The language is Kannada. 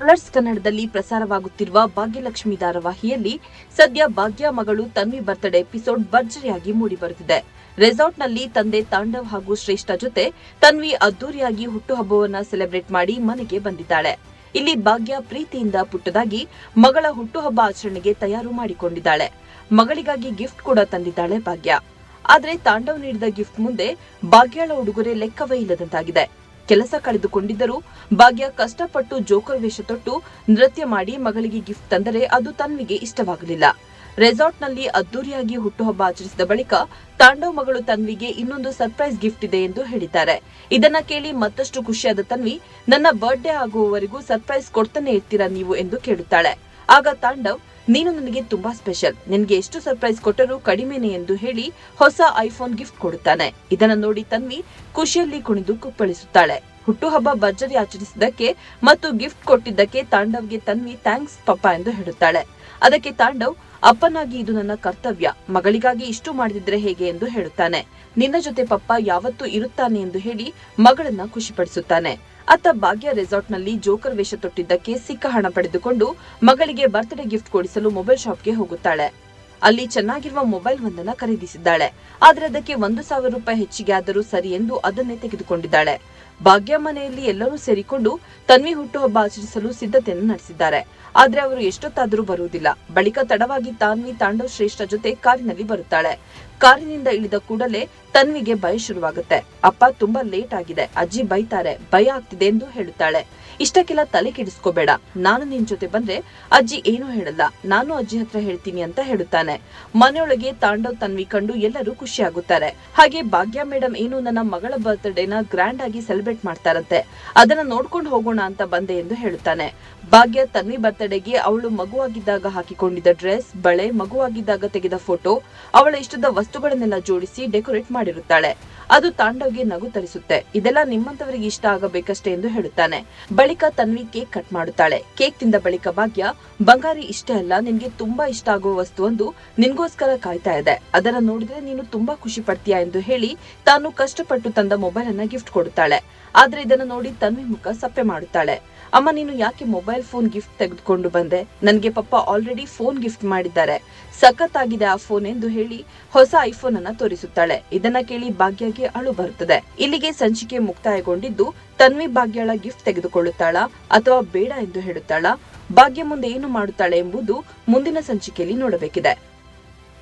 ಕಲರ್ಸ್ ಕನ್ನಡದಲ್ಲಿ ಪ್ರಸಾರವಾಗುತ್ತಿರುವ ಭಾಗ್ಯಲಕ್ಷ್ಮಿ ಧಾರಾವಾಹಿಯಲ್ಲಿ ಸದ್ಯ ಭಾಗ್ಯ ಮಗಳು ತನ್ವಿ ಬರ್ತ್ಡೇ ಎಪಿಸೋಡ್ ಭರ್ಜರಿಯಾಗಿ ಮೂಡಿಬರುತ್ತಿದೆ. ರೆಸಾರ್ಟ್ನಲ್ಲಿ ತಂದೆ ತಾಂಡವ್ ಹಾಗೂ ಶ್ರೇಷ್ಠ ಜೊತೆ ತನ್ವಿ ಅದ್ದೂರಿಯಾಗಿ ಹುಟ್ಟುಹಬ್ಬವನ್ನ ಸೆಲೆಬ್ರೇಟ್ ಮಾಡಿ ಮನೆಗೆ ಬಂದಿದ್ದಾಳೆ. ಇಲ್ಲಿ ಭಾಗ್ಯ ಪ್ರೀತಿಯಿಂದ ಪುಟ್ಟದಾಗಿ ಮಗಳ ಹುಟ್ಟುಹಬ್ಬ ಆಚರಣೆಗೆ ತಯಾರು ಮಾಡಿಕೊಂಡಿದ್ದಾಳೆ. ಮಗಳಿಗಾಗಿ ಗಿಫ್ಟ್ ಕೂಡ ತಂದಿದ್ದಾಳೆ ಭಾಗ್ಯ. ಆದರೆ ತಾಂಡವ್ ನೀಡಿದ ಗಿಫ್ಟ್ ಮುಂದೆ ಭಾಗ್ಯಳ ಉಡುಗೊರೆ ಲೆಕ್ಕವೇ ಇಲ್ಲದಂತಾಗಿದೆ. ಕೆಲಸ ಕಳೆದುಕೊಂಡಿದ್ದರೂ ಭಾಗ್ಯ ಕಷ್ಟಪಟ್ಟು ಜೋಕರ್ ವೇಷ ತೊಟ್ಟು ನೃತ್ಯ ಮಾಡಿ ಮಗಳಿಗೆ ಗಿಫ್ಟ್ ತಂದರೆ ಅದು ತನ್ವಿಗೆ ಇಷ್ಟವಾಗಲಿಲ್ಲ. ರೆಸಾರ್ಟ್ನಲ್ಲಿ ಅದ್ದೂರಿಯಾಗಿ ಹುಟ್ಟುಹಬ್ಬ ಆಚರಿಸಿದ ಬಳಿಕ ತಾಂಡವ್ ಮಗಳು ತನ್ವಿಗೆ ಇನ್ನೊಂದು ಸರ್ಪ್ರೈಸ್ ಗಿಫ್ಟ್ ಇದೆ ಎಂದು ಹೇಳಿದ್ದಾರೆ. ಇದನ್ನ ಕೇಳಿ ಮತ್ತಷ್ಟು ಖುಷಿಯಾದ ತನ್ವಿ, ನನ್ನ ಬರ್ಡೇ ಆಗುವವರೆಗೂ ಸರ್ಪ್ರೈಸ್ ಕೊಡ್ತಾನೆ ಇರ್ತೀರಾ ನೀವು ಎಂದು ಕೇಳುತ್ತಾಳೆ. ಆಗ ತಾಂಡವ್, ನೀನು ನನಗೆ ತುಂಬಾ ಸ್ಪೆಷಲ್ ನಿನಗೆ ಎಷ್ಟು ಸರ್ಪ್ರೈಸ್ ಕೊಟ್ಟರೂ ಕಡಿಮೆನೆ ಎಂದು ಹೇಳಿ ಹೊಸ ಐಫೋನ್ ಗಿಫ್ಟ್ ಕೊಡುತ್ತಾನೆ. ಇದನ್ನ ನೋಡಿ ತನ್ವಿ ಖುಷಿಯಲ್ಲಿ ಕುಣಿದು ಕುಪ್ಪಳಿಸುತ್ತಾಳೆ. ಹುಟ್ಟುಹಬ್ಬ ಭರ್ಜರಿ ಆಚರಿಸಿದ್ದಕ್ಕೆ ಮತ್ತು ಗಿಫ್ಟ್ ಕೊಟ್ಟಿದ್ದಕ್ಕೆ ತಾಂಡವ್ಗೆ ತನ್ವಿ ಥ್ಯಾಂಕ್ಸ್ ಪಪ್ಪ ಎಂದು ಹೇಳುತ್ತಾಳೆ. ಅದಕ್ಕೆ ತಾಂಡವ್ ಅಪ್ಪನಾಗಿ ಇದು ನನ್ನ ಕರ್ತವ್ಯ. ಮಗಳಿಗಾಗಿ ಇಷ್ಟು ಮಾಡಿದ್ರೆ ಹೇಗೆ ಎಂದು ಹೇಳುತ್ತಾನೆ. ನಿನ್ನ ಜೊತೆ ಪಪ್ಪ ಯಾವತ್ತೂ ಇರುತ್ತಾನೆ ಎಂದು ಹೇಳಿ ಮಗಳನ್ನ ಖುಷಿಪಡಿಸುತ್ತಾನೆ. ಅತ್ತ ಭಾಗ್ಯ ರೆಸಾರ್ಟ್ನಲ್ಲಿ ಜೋಕರ್ ವೇಷ ತೊಟ್ಟಿದ್ದಕ್ಕೆ ಸಿಕ್ಕ ಹಣ ಪಡೆದುಕೊಂಡು ಮಗಳಿಗೆ ಬರ್ತ್ಡೇ ಗಿಫ್ಟ್ ಕೊಡಿಸಲು ಮೊಬೈಲ್ ಶಾಪ್ಗೆ ಹೋಗುತ್ತಾಳೆ. ಅಲ್ಲಿ ಚೆನ್ನಾಗಿರುವ ಮೊಬೈಲ್ ಒಂದನ್ನ ಖರೀದಿಸಿದ್ದಾಳೆ. ಆದರೆ ಅದಕ್ಕೆ ಒಂದು ಸಾವಿರ ರೂಪಾಯಿ ಹೆಚ್ಚಿಗೆ ಆದರೂ ಸರಿ ಎಂದು ಅದನ್ನೇ ತೆಗೆದುಕೊಂಡಿದ್ದಾಳೆ. ಭಾಗ್ಯ ಮನೆಯಲ್ಲಿ ಎಲ್ಲರೂ ಸೇರಿಕೊಂಡು ತನ್ವಿ ಹುಟ್ಟುಹಬ್ಬ ಆಚರಿಸಲು ಸಿದ್ಧತೆಯನ್ನು ನಡೆಸಿದ್ದಾರೆ. ಆದ್ರೆ ಅವರು ಎಷ್ಟೊತ್ತಾದರೂ ಬರುವುದಿಲ್ಲ. ಬಳಿಕ ತಡವಾಗಿ ತಾನ್ವಿ ತಾಂಡವ್ ಶ್ರೇಷ್ಠ ಜೊತೆ ಕಾರಿನಲ್ಲಿ ಬರುತ್ತಾಳೆ. ಕಾರಿನಿಂದ ಇಳಿದ ಕೂಡಲೇ ತನ್ವಿಗೆ ಭಯ ಶುರುವಾಗುತ್ತೆ. ಅಪ್ಪ ತುಂಬಾ ಲೇಟ್ ಆಗಿದೆ. ಅಜ್ಜಿ ಬೈತಾರೆ, ಭಯ ಆಗ್ತಿದೆ ಎಂದು ಹೇಳುತ್ತಾಳೆ. ಇಷ್ಟಕ್ಕೆಲ್ಲ ತಲೆ ಕೆಡಿಸ್ಕೋಬೇಡ. ನಾನು ನಿನ್ ಜೊತೆ ಬಂದ್ರೆ ಅಜ್ಜಿ ಏನೂ ಹೇಳಲ್ಲ. ನಾನು ಅಜ್ಜಿ ಹತ್ರ ಹೇಳ್ತೀನಿ ಅಂತ ಹೇಳುತ್ತಾನೆ. ಮನೆಯೊಳಗೆ ತಾಂಡವ್, ತನ್ವಿ ಕಂಡು ಎಲ್ಲರೂ ಖುಷಿಯಾಗುತ್ತಾರೆ. ಹಾಗೆ ಭಾಗ್ಯ ಮೇಡಮ್ ಏನು ನನ್ನ ಮಗಳ ಬರ್ತ್ಡೇನ ಗ್ರ್ಯಾಂಡ್ ಆಗಿ ಸೆಲೆಬ್ರೇಟ್ ಮಾಡ್ತಾರಂತೆ. ಅದನ್ನ ನೋಡ್ಕೊಂಡು ಹೋಗೋಣ ಅಂತ ಬಂದೆ ಎಂದು ಹೇಳುತ್ತಾನೆ. ಭಾಗ್ಯ, ತನ್ವಿ ಬರ್ತ್ಡೇಗೆ ಅವಳು ಮಗುವಾಗಿದ್ದಾಗ ಹಾಕಿಕೊಂಡಿದ್ದ ಡ್ರೆಸ್ ಬಳೆ, ಮಗುವಾಗಿದ್ದಾಗ ತೆಗೆದ ಫೋಟೋ ಅವಳ ಇಷ್ಟದ ವಸ್ತುಗಳನ್ನೆಲ್ಲ ಜೋಡಿಸಿ ಡೆಕೋರೇಟ್ ಮಾಡಿರುತ್ತಾಳೆ. ಅದು ತಾಂಡವ್ಗೆ ನಗು ತರಿಸುತ್ತೆ. ಇದೆಲ್ಲ ನಿಮ್ಮಂತವರಿಗೆ ಇಷ್ಟ ಆಗಬೇಕಷ್ಟೇ ಎಂದು ಹೇಳುತ್ತಾನೆ. ಬಳಿಕ ತನ್ವಿ ಕೇಕ್ ಕಟ್ ಮಾಡುತ್ತಾಳೆ. ಕೇಕ್ ತಿಂದ ಬಳಿಕ ಭಾಗ್ಯ, ಬಂಗಾರಿ ಇಷ್ಟೇ ಅಲ್ಲ, ನಿನ್ಗೆ ತುಂಬಾ ಇಷ್ಟ ಆಗುವ ವಸ್ತುವೊಂದು ನಿನ್ಗೋಸ್ಕರ ಕಾಯ್ತಾ ಇದೆ. ಅದನ್ನ ನೋಡಿದ್ರೆ ನೀನು ತುಂಬಾ ಖುಷಿ ಪಡ್ತೀಯಾ ಎಂದು ಹೇಳಿ ತಾನು ಕಷ್ಟಪಟ್ಟು ತಂದ ಮೊಬೈಲ್ ಅನ್ನ ಗಿಫ್ಟ್ ಕೊಡುತ್ತಾಳೆ. ಆದ್ರೆ ಇದನ್ನ ನೋಡಿ ತನ್ವಿ ಮುಖ ಸಪ್ಪೆ ಮಾಡುತ್ತಾಳೆ. ಅಮ್ಮ, ನೀನು ಯಾಕೆ ಮೊಬೈಲ್ ಫೋನ್ ಗಿಫ್ಟ್ ತೆಗೆದುಕೊಂಡು ಬಂದೆ? ನನಗೆ ಪಪ್ಪ ಆಲ್ರೆಡಿ ಫೋನ್ ಗಿಫ್ಟ್ ಮಾಡಿದ್ದಾರೆ. ಸಖತ್ ಆಗಿದೆ ಆ ಫೋನ್ ಎಂದು ಹೇಳಿ ಹೊಸ ಐಫೋನ್ ಅನ್ನ ತೋರಿಸುತ್ತಾಳೆ. ಇದನ್ನ ಕೇಳಿ ಭಾಗ್ಯಗೆ ಅಳು ಬರುತ್ತದೆ. ಇಲ್ಲಿಗೆ ಸಂಚಿಕೆ ಮುಕ್ತಾಯಗೊಂಡಿದ್ದು ತನ್ವಿ ಭಾಗ್ಯಳ ಗಿಫ್ಟ್ ತೆಗೆದುಕೊಳ್ಳುತ್ತಾಳ ಅಥವಾ ಬೇಡ ಎಂದು ಹೇಳುತ್ತಾಳ? ಭಾಗ್ಯ ಮುಂದೆ ಏನು ಮಾಡುತ್ತಾಳೆ ಎಂಬುದು ಮುಂದಿನ ಸಂಚಿಕೆಯಲ್ಲಿ ನೋಡಬೇಕಿದೆ.